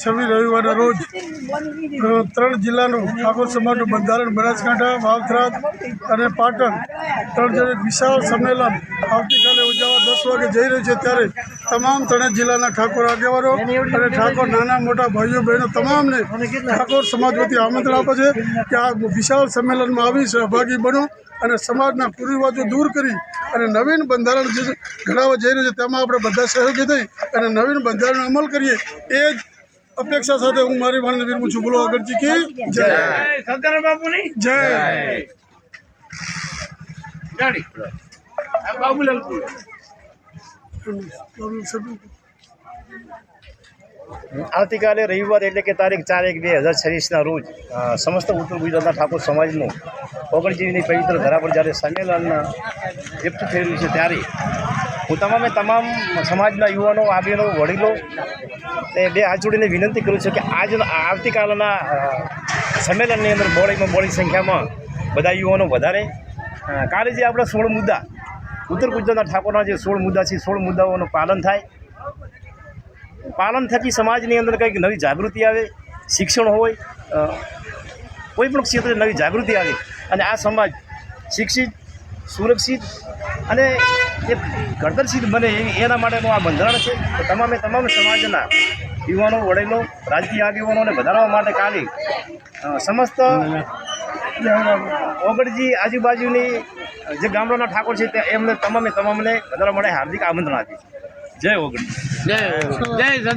છવ્વીસ રવિવારના રોજ ત્રણ જિલ્લાનું ઠાકોર સમાજનું બંધારણ, બનાસકાંઠા વાવથરાદ અને પાટણ ત્રણ જણ વિશાળ સંમેલન આવતીકાલે ઉજવવા દસ વાગે જઈ રહ્યું છે. ત્યારે તમામ ત્રણેય જિલ્લાના ઠાકોર આગેવાનો અને ઠાકોર નાના મોટા ભાઈઓ બહેનો તમામને ઠાકોર સમાજ વતી આમંત્રણ આપે છે કે આ વિશાળ સંમેલનમાં આવી સહભાગી બનો અને સમાજના કુરિવાજો દૂર કરી અને નવીન બંધારણ જે ઘડાવવા જઈ રહ્યું છે, તેમાં આપણે બધા સહયોગી થઈ અને નવીન બંધારણ અમલ કરીએ. એ જ અપેક્ષા સાથે હું મારી વાણીને વિરમું છું. બોલો અગરજી કી જય. બાપુની. આવતીકાલે રવિવાર એટલે કે તારીખ ચાર એક બે હજાર છવ્વીસના રોજ સમસ્ત ઉત્તર ગુજરાતના ઠાકોર સમાજનું ઓગણજીની પવિત્ર ધરા પર જ્યારે સંમેલનના એકઠું થયેલું છે ત્યારે હું તમામે તમામ સમાજના યુવાનો, આગેવાનો, વડીલો, એ બે હાથ જોડીને વિનંતી કરું છું કે આજ આવતીકાલના સંમેલનની અંદર બોળીમાં બોળી સંખ્યામાં બધા યુવાનો વધારે. કાલે જે આપણા સોળ મુદ્દા, ઉત્તર ગુજરાતના ઠાકોરના જે સોળ મુદ્દા છે, સોળ મુદ્દાઓનું પાલન થાય. પાલન થકી સમાજની અંદર કંઈક નવી જાગૃતિ આવે, શિક્ષણ હોય કોઈ પણ ક્ષેત્રે નવી જાગૃતિ આવે, અને આ સમાજ શિક્ષિત, સુરક્ષિત અને એ ઘડતરશીલ બને એના માટેનું આ બંધારણ છે. તો તમામે તમામ સમાજના યુવાનો, વડીલો, રાજકીય આગેવાનોને વધારવા માટે કાલે સમસ્ત ઓગણજી આજુબાજુની જે ગામડાના ઠાકોર છે તે એમને તમામે તમામને વધારવા માટે હાર્દિક આમંત્રણ આપી છે. જય ઓગણજી જય જય